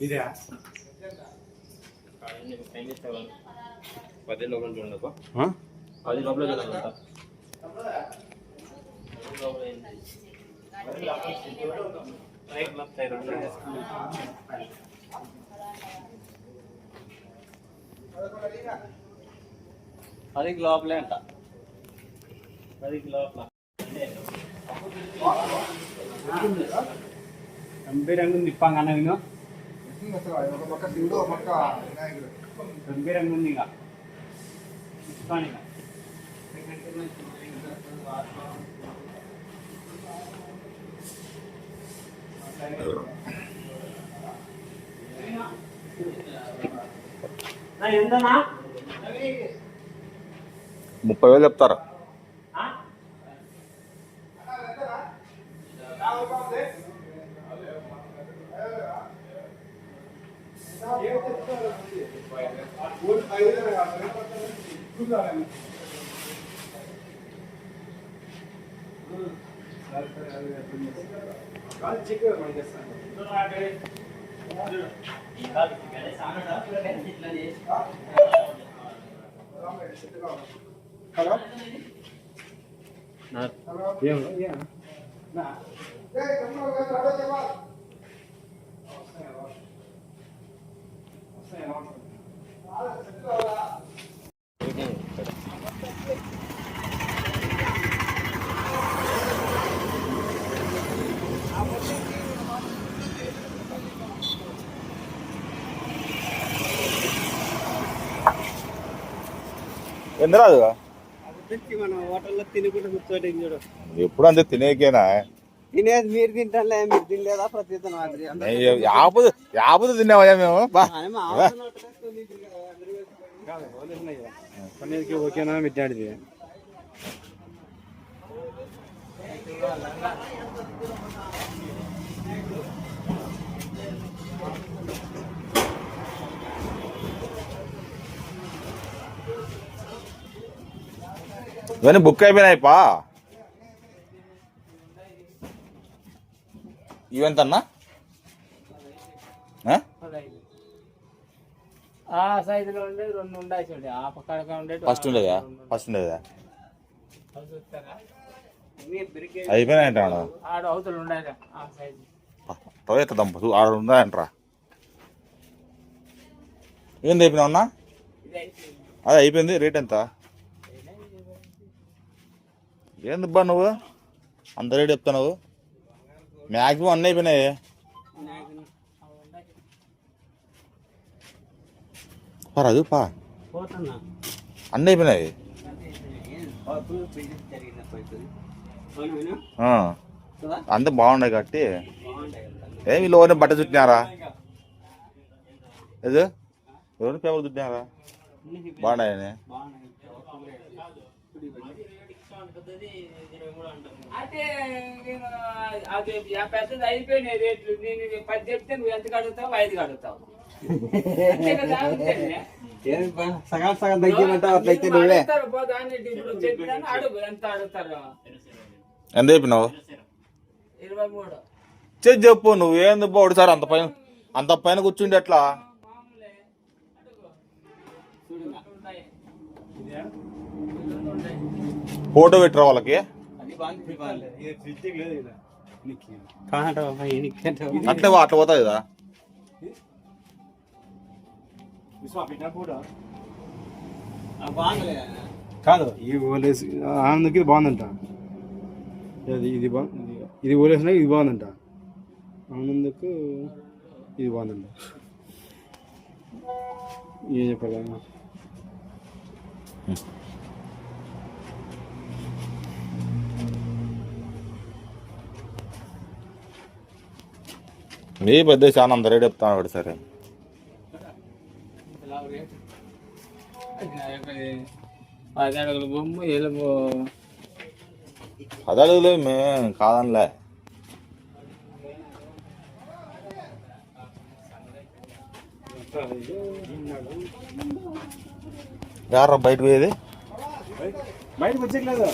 ఇదే? పది లోపల చూడండి? పది లోపల చూడండి అంతా. పది లోపలే అంట. పది లోపల. గంభీరంగా ఉంది ఇప్పంగా నేను ఒక పక్క శివుడు ఒక పక్క వినాయకుడు గంభీరంగా ఉంది ఇక. ఇస్తాను ఇక. ముప్పై వేలు చెప్తారా? హలో ఏం ఏం ఎందురాదు మనం హోటల్లో తినుకుంటూ కూర్చోటి చూడు ఎప్పుడు అంతే తినేకేనా తినేది మీరు తింటారులే మీరు తినలేదా ప్రతి మాదిరి యాపదు యాపదు తిన్నామయ్యా మేము బా పన్నీర్కి ఓకేనా మిట్టాడిది చూడండి ఆ? పక్కడక ఉండేది? ఫస్ట్ ఉండేదా? ఫస్ట్ ఉండేదా చూస్తారా అయిపోయినాయి అంటాడు ఆడు. ఉన్నాయంటరా. ఉన్నా ఇది అయిపోయింది అదే అయిపోయింది రేట్ ఎంత? ఏంది బా నువ్వు? అంత రేట్ చెప్తున్నావు? మ్యాక్సిమం అన్నీ అయిపోయినాయి. పా రాజు పా. అన్నీ అయిపోయినాయి. అంతా బాగున్నాయి కాబట్టి. ఏమి ఎవరిని బట్ట చుట్టినారా? ఏదో? ఎవరిని పేపర్ చుట్టినారా? బాగున్నాయని. అంటే నేను అది ఆ పెద్దది అయిపోయినాయి రేట్లు. నేను పది చెప్తే నువ్వు ఎంత అడుగుతావు ఐదు అంతేనే. సగం సగం తగ్గినట్టు అట్లయితే నువ్వే. అడుగు ఎంత అడుగుతారు. ఎంత అయిపోయినావు ఇరవై మూడు. చెప్పు నువ్వు ఏంది బా ఒకటిసారి అంత పైన అంత పైన కూర్చుండి ఎట్లా మామూలే అడుగు రెండు ఉన్నాయి రెండు ఉన్నాయి ఫోటో పెట్టరా వాళ్ళకి? అట్లే వా, అట్లా పోతాయి కదా? కాదు ఈ ఓలేసి ఆనందకి ఇది బాగుందంట. ఇది ఇది బా ఇది ఓలేసిన ఇది బాగుందంట. ఆనందకు ఇది బాగుందంట. ఏం చెప్పాలి? నీ పెద్ద చాలా అంత రేట్ చెప్తాను ఒకటి సరే పది అడుగుల బొమ్మ ఎలుగు పది అడుగులు మేము కాదనిలే యారా బయట పోయేది బయటకు వచ్చేయలేదు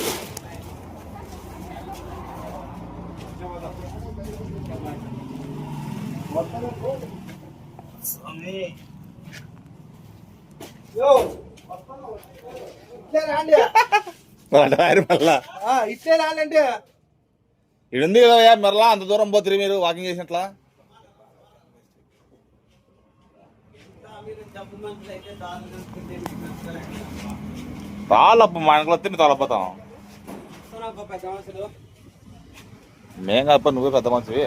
ఇట్లే రాండి. ఉంది కదా మరలా అంత దూరం పోతుంది మీరు వాకింగ్ చేసినట్లా? రాళ్ళప్ప మా ఇంట్లో వస్తే మేము తలపోతాం. పెద్ద మనుషులు? మేం కాదు నువ్వే పెద్ద మనిషివి.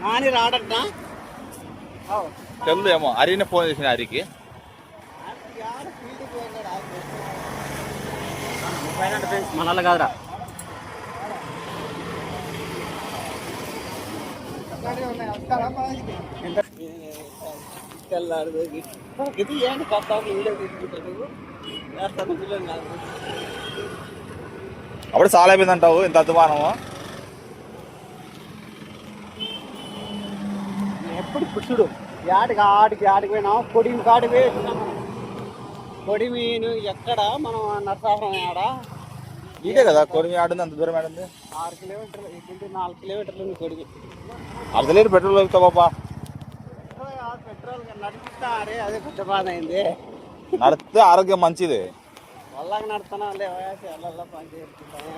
నాని రాడట తెలు ఏమో హరిని ఫోన్ చేసిన హరికి మన కాదురా తెల్లారు ఇది ఏంటి కొత్త వీడియో తీసుకుంటారు అప్పుడు చాలా అయిపోయింది అంటావు ఇంత అధ్వానము ఎప్పుడు పుట్టుడు యాడికి ఆడికి ఆడికి పోయినా కొడిమి కాడికి పోయి కొడిమీను ఎక్కడ మనం నరసాపురం ఆడ ఇదే కదా కొడిమి ఆడింది అంత దూరం ఆడింది ఆరు కిలోమీటర్లు ఇక్కడ నాలుగు కిలోమీటర్లు ఉంది కొడిమి. అర్ధ లీటర్ పెట్రోల్ వెళ్తావు పాపా పెట్రోల్ నడిపిస్తారే అదే పెద్ద బాధ అయింది. నడిస్తే ఆరోగ్యం మంచిది. వల్లకి నడుతున్నా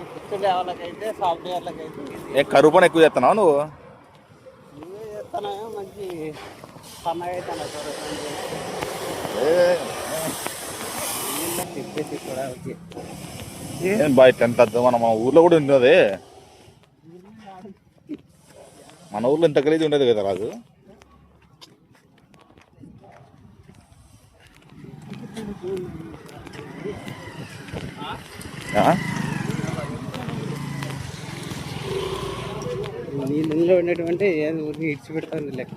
కూర్చుండే వాళ్ళకైతే సాఫ్ట్వేర్లకైతే. ఇది ఏ కరువు పని ఎక్కువ చేస్తున్నావు నువ్వు? నువ్వే చేస్తున్నాయో మంచి సన్నగా అవుతాను ఏ, ఏం బాయ్ ఎంత అధ్వానం మన ఊర్లో కూడా ఉండదు. మన ఊర్లో ఇంత గలీజ్ ఉండదు కదా రాజు? నీళ్ళలో ఉన్నటువంటి ఏది ఊరికి ఇడిచిపెడుతుంది లెక్క.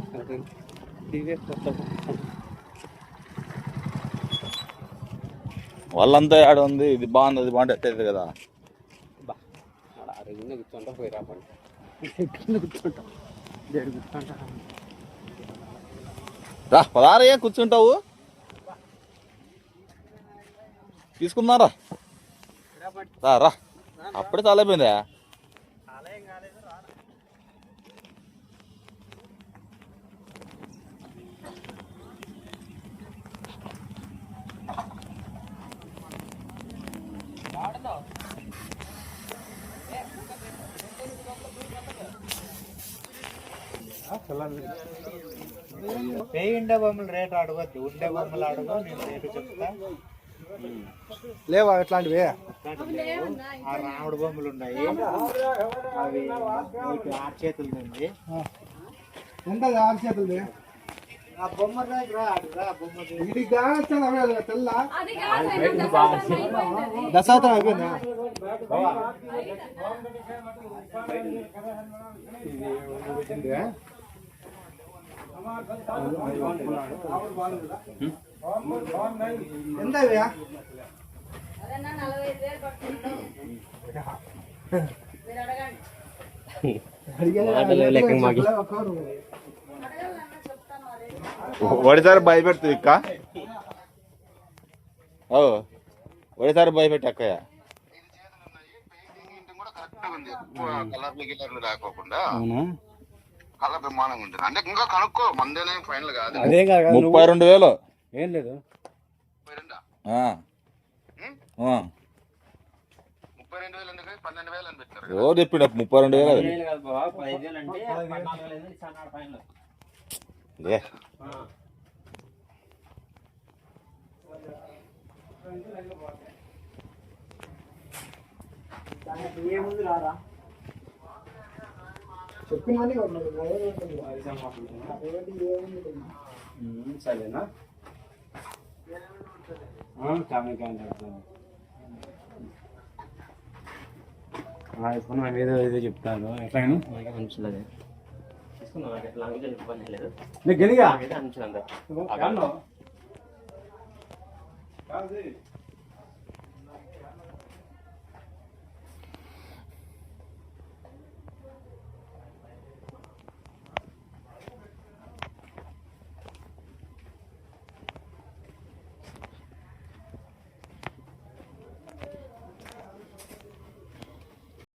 వాళ్ళంతా ఆడ ఉంది ఇది బాగుంది అది బాగుంది ఎట్టేది కదా. రా పదారయ్యా కూర్చుంటావు. తీసుకున్నారా రా. రా అప్పుడే చాలా అయిపోయిందా ఆలయం కాలేదు రా ఉండే బొమ్మలు రేటు అడగద్దు. ఉండే బొమ్మలు అడుగు నేను రేటు చెప్తా. లేవా అట్లాంటివి? ఆ రాముడు బొమ్మలు ఉన్నాయి. అవి ఆరు చేతులు ఉంది. ఎంత ఆరు చేతులు దశావతారం అయిపోయిందా. ఎంత లెక్క మాకి. ఒకటిసారి భయపెడుతుంది ఇక్క. ఓ ఒకటిసారి భయపెట్టి అక్కయ్య. కలర్లు గిల్లర్లు రాకోకుండా అవునా కలర్ బ్రహ్మాండంగా ఉంటుంది అంటే ఇంకా కనుక్కో మందేనే ఫైనల్ కాదు. అదే కాదు ముప్పై రెండు వేలు ఏం లేదు ముప్పై రెండా ఆ. ఆ. ముప్పై రెండు వేలు. రారా చెప్పినవన్నీ సరేనా ఇప్పుడు మేము ఏదో ఏదో చెప్తాను ఎట్లా మనుషులు అదే తీసుకున్నాం నాకు లాంగ్వేజ్ ఇబ్బంది లేదు. నీకు గెలిగా? అనిపించింది అంతా